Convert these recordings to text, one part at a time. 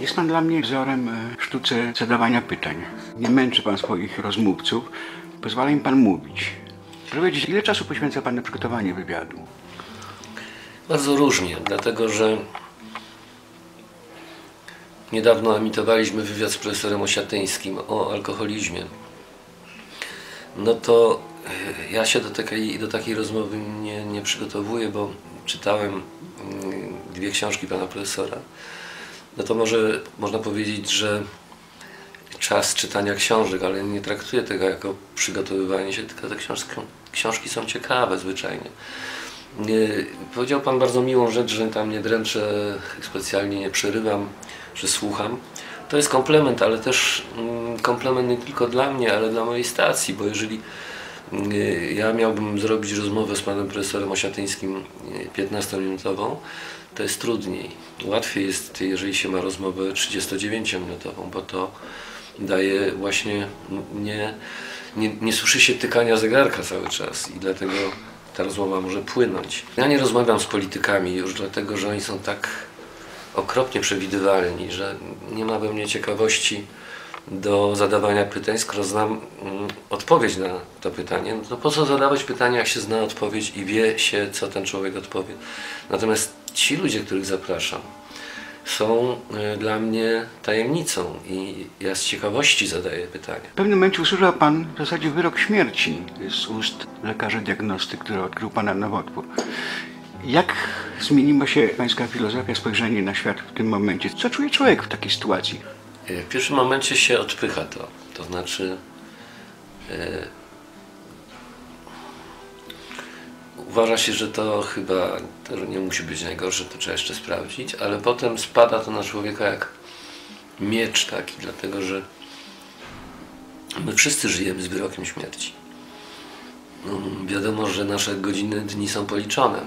Jest pan dla mnie wzorem e, w sztuce zadawania pytań. Nie męczy pan swoich rozmówców, pozwala im pan mówić. Proszę powiedzieć, ile czasu poświęca pan na przygotowanie wywiadu? Bardzo różnie, dlatego że niedawno emitowaliśmy wywiad z profesorem Osiatyńskim o alkoholizmie. No to e, ja się do takiej, do takiej rozmowy nie, nie przygotowuję, bo czytałem mm, dwie książki pana profesora. No to może można powiedzieć, że czas czytania książek, ale nie traktuję tego jako przygotowywanie się, tylko te książki, książki są ciekawe zwyczajnie. Nie, powiedział Pan bardzo miłą rzecz, że tam nie dręczę, specjalnie nie przerywam, że słucham. To jest komplement, ale też mm, komplement nie tylko dla mnie, ale dla mojej stacji, bo jeżeli ja miałbym zrobić rozmowę z panem profesorem Osiatyńskim e, 15-minutową, to jest trudniej. Łatwiej jest, jeżeli się ma rozmowę 39-minutową, bo to daje właśnie, nie, nie, nie słyszy się tykania zegarka cały czas i dlatego ta rozmowa może płynąć. Ja nie rozmawiam z politykami już dlatego, że oni są tak okropnie przewidywalni, że nie ma we mnie ciekawości do zadawania pytań, skoro znam mm, odpowiedź na to pytanie, no to po co zadawać pytania, jak się zna odpowiedź i wie się, co ten człowiek odpowie. Natomiast ci ludzie, których zapraszam, są y, dla mnie tajemnicą i ja z ciekawości zadaję pytania. W pewnym momencie usłyszał pan w zasadzie wyrok śmierci z ust lekarza diagnosty, który odkrył pana nowotwór. Jak zmieniła się pańska filozofia, spojrzenie na świat w tym momencie? Co czuje człowiek w takiej sytuacji? Y, W pierwszym momencie się odpycha to. To znaczy, e, uważa się, że to chyba to nie musi być najgorsze, to trzeba jeszcze sprawdzić, ale potem spada to na człowieka jak miecz taki, dlatego że my wszyscy żyjemy z wyrokiem śmierci. Mm, Wiadomo, że nasze godziny, dni są policzone.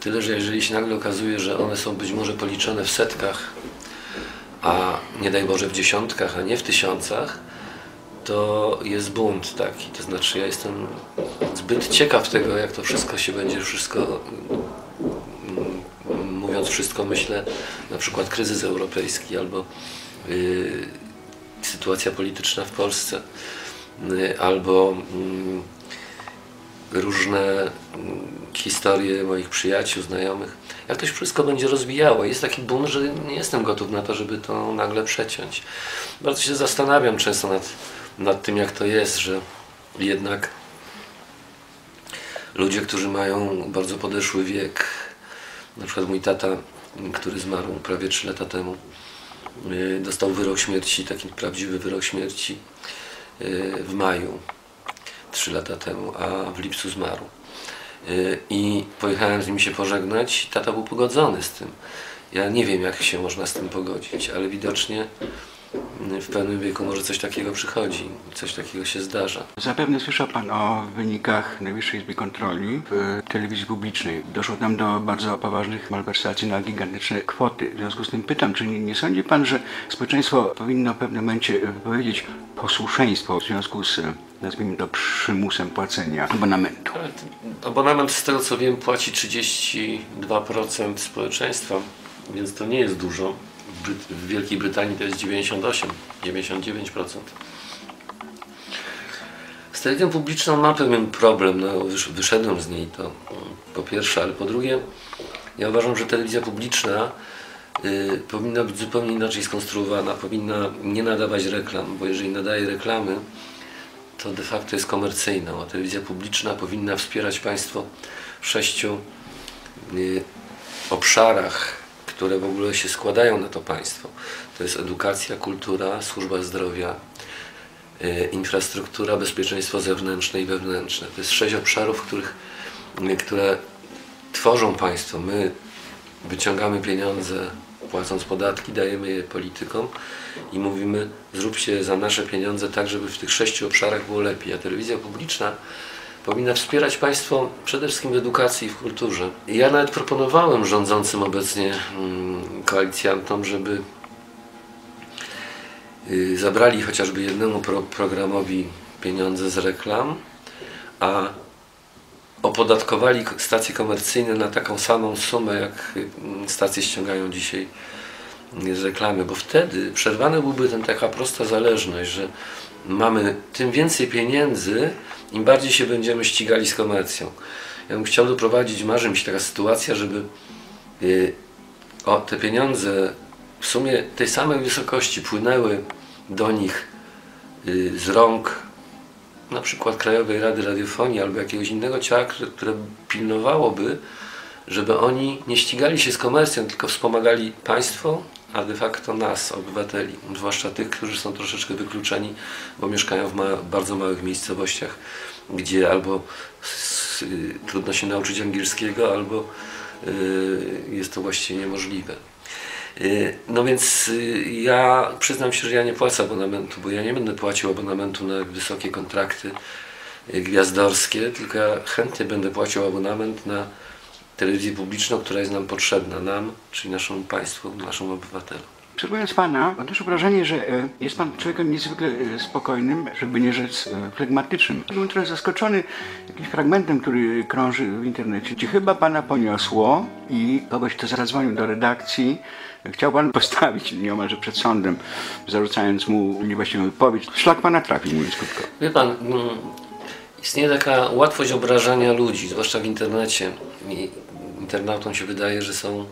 Tyle, że jeżeli się nagle okazuje, że one są być może policzone w setkach, a nie daj Boże w dziesiątkach, a nie w tysiącach, to jest bunt taki. To znaczy ja jestem zbyt ciekaw tego, jak to wszystko się będzie, wszystko, mm, mówiąc wszystko, myślę, na przykład kryzys europejski albo y, sytuacja polityczna w Polsce, y, albo mm, różne mm, historie moich przyjaciół, znajomych. Jak to się wszystko będzie rozwijało. Jest taki bunt, że nie jestem gotów na to, żeby to nagle przeciąć. Bardzo się zastanawiam często nad, nad tym, jak to jest, że jednak ludzie, którzy mają bardzo podeszły wiek, na przykład mój tata, który zmarł prawie 3 lata temu, yy, dostał wyrok śmierci, taki prawdziwy wyrok śmierci yy, w maju 3 lata temu, a w lipcu zmarł. Yy, I pojechałem z nim się pożegnać i tata był pogodzony z tym. Ja nie wiem, jak się można z tym pogodzić, ale widocznie w pewnym wieku może coś takiego przychodzi, coś takiego się zdarza. Zapewne słyszał Pan o wynikach Najwyższej Izby Kontroli w telewizji publicznej. Doszło tam do bardzo poważnych malwersacji na gigantyczne kwoty. W związku z tym pytam, czy nie, nie sądzi Pan, że społeczeństwo powinno w pewnym momencie wypowiedzieć posłuszeństwo w związku z, nazwijmy to, przymusem płacenia abonamentu? Abonament z tego co wiem płaci 32% społeczeństwa, więc to nie jest dużo. W, Wielkiej Brytanii to jest 98, 99%. Z telewizją publiczną mam pewien problem, no, wysz- wyszedłem z niej to mm, po pierwsze, ale po drugie ja uważam, że telewizja publiczna y, powinna być zupełnie inaczej skonstruowana, powinna nie nadawać reklam, bo jeżeli nadaje reklamy, to de facto jest komercyjna, a telewizja publiczna powinna wspierać państwo w sześciu y, obszarach, które w ogóle się składają na to państwo. To jest edukacja, kultura, służba zdrowia, y, infrastruktura, bezpieczeństwo zewnętrzne i wewnętrzne. To jest sześć obszarów, których, y, które tworzą państwo. My wyciągamy pieniądze, płacąc podatki, dajemy je politykom i mówimy, zróbcie za nasze pieniądze tak, żeby w tych sześciu obszarach było lepiej. A telewizja publiczna powinna wspierać państwo przede wszystkim w edukacji i w kulturze. Ja nawet proponowałem rządzącym obecnie mm, koalicjantom, żeby y, zabrali chociażby jednemu pro, programowi pieniądze z reklam, a opodatkowali stacje komercyjne na taką samą sumę, jak y, stacje ściągają dzisiaj z reklamy, bo wtedy przerwana byłby ten taka prosta zależność, że mamy tym więcej pieniędzy, im bardziej się będziemy ścigali z komercją. Ja bym chciał doprowadzić, marzy mi się taka sytuacja, żeby y, o te pieniądze w sumie tej samej wysokości płynęły do nich y, z rąk na przykład Krajowej Rady Radiofonii albo jakiegoś innego ciała, które, które pilnowałoby, żeby oni nie ścigali się z komercją, tylko wspomagali państwo, a de facto nas, obywateli, zwłaszcza tych, którzy są troszeczkę wykluczeni, bo mieszkają w ma- bardzo małych miejscowościach, gdzie albo y, trudno się nauczyć angielskiego, albo y, jest to właściwie niemożliwe. Y, No więc y, ja przyznam się, że ja nie płacę abonamentu, bo ja nie będę płacił abonamentu na wysokie kontrakty gwiazdorskie, tylko ja chętnie będę płacił abonament na telewizję publiczną, która jest nam potrzebna, nam, czyli naszemu państwu, naszym obywatelom. Obserwując pana, odnoszę wrażenie, że e, jest pan człowiekiem niezwykle e, spokojnym, żeby nie rzec e, flegmatycznym. Byłem trochę zaskoczony jakimś fragmentem, który krąży w internecie. Czy chyba pana poniosło i kogoś, kto zadzwonił do redakcji, chciał pan postawić nieomalże przed sądem, zarzucając mu niewłaściwą wypowiedź. Szlak pana trafił, mówiąc krótko. Wie pan, mm, istnieje taka łatwość obrażania ludzi, zwłaszcza w internecie. I internautom się wydaje, że są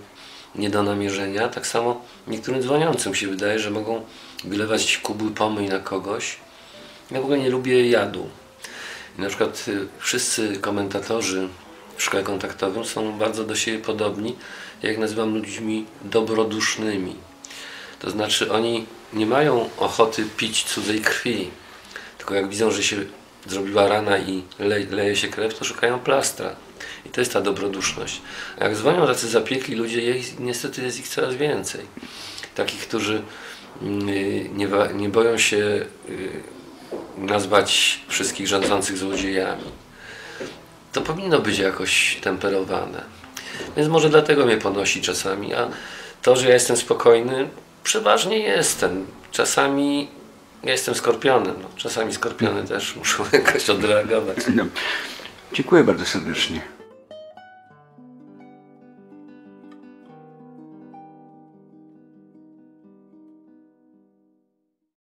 nie do namierzenia. Tak samo niektórym dzwoniącym się wydaje, że mogą wylewać kubły pomyj na kogoś. Ja w ogóle nie lubię jadu. I na przykład y, wszyscy komentatorzy w szkole kontaktowym są bardzo do siebie podobni, jak nazywam ludźmi dobrodusznymi. To znaczy oni nie mają ochoty pić cudzej krwi, tylko jak widzą, że się zrobiła rana i le, leje się krew, to szukają plastra. I to jest ta dobroduszność. A jak dzwonią tacy zapiekli ludzie, niestety jest ich coraz więcej. Takich, którzy mm, y, nie, nie boją się y, nazwać wszystkich rządzących złodziejami. To powinno być jakoś temperowane. Więc może dlatego mnie ponosi czasami, a to, że ja jestem spokojny, przeważnie jestem. Czasami ja jestem skorpionem, no. czasami skorpiony też muszą jakoś odreagować. No. Dziękuję bardzo serdecznie.